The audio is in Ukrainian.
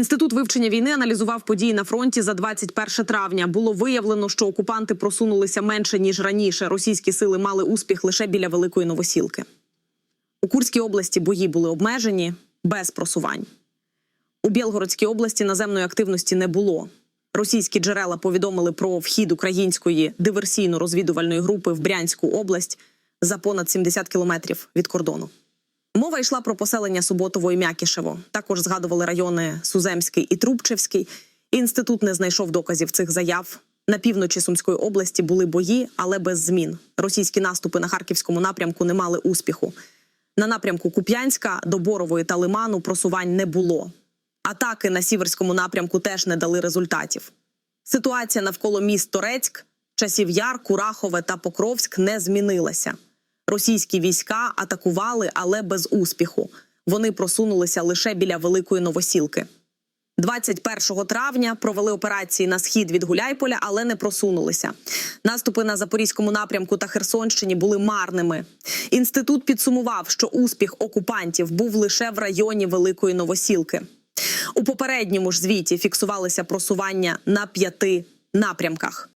Інститут вивчення війни аналізував події на фронті за 21 травня. Було виявлено, що окупанти просунулися менше ніж раніше. Російські сили мали успіх лише біля великої новосілки. У Курській області бої були обмежені без просувань. У Білгородській області наземної активності не було. Російські джерела повідомили про вхід української диверсійно-розвідувальної групи в Брянську область за понад 70 кілометрів від кордону. Мова йшла про поселення Суботово і М'якішево. Також згадували райони Суземський і Трубчевський. Інститут не знайшов доказів цих заяв. На півночі Сумської області були бої, але без змін. Російські наступи на харківському напрямку не мали успіху. На напрямку Куп'янська, до Борової та Лиману просувань не було. Атаки на сіверському напрямку теж не дали результатів. Ситуація навколо міст Торецьк, часів Яр, Курахове та Покровськ не змінилася. Російські війська атакували, але без успіху. Вони просунулися лише біля великої новосілки. 21 травня провели операції на схід від Гуляйполя, але не просунулися. Наступи на запорізькому напрямку та Херсонщині були марними. Інститут підсумував, що успіх окупантів був лише в районі Великої Новосілки. У попередньому ж звіті фіксувалися просування на п'яти напрямках.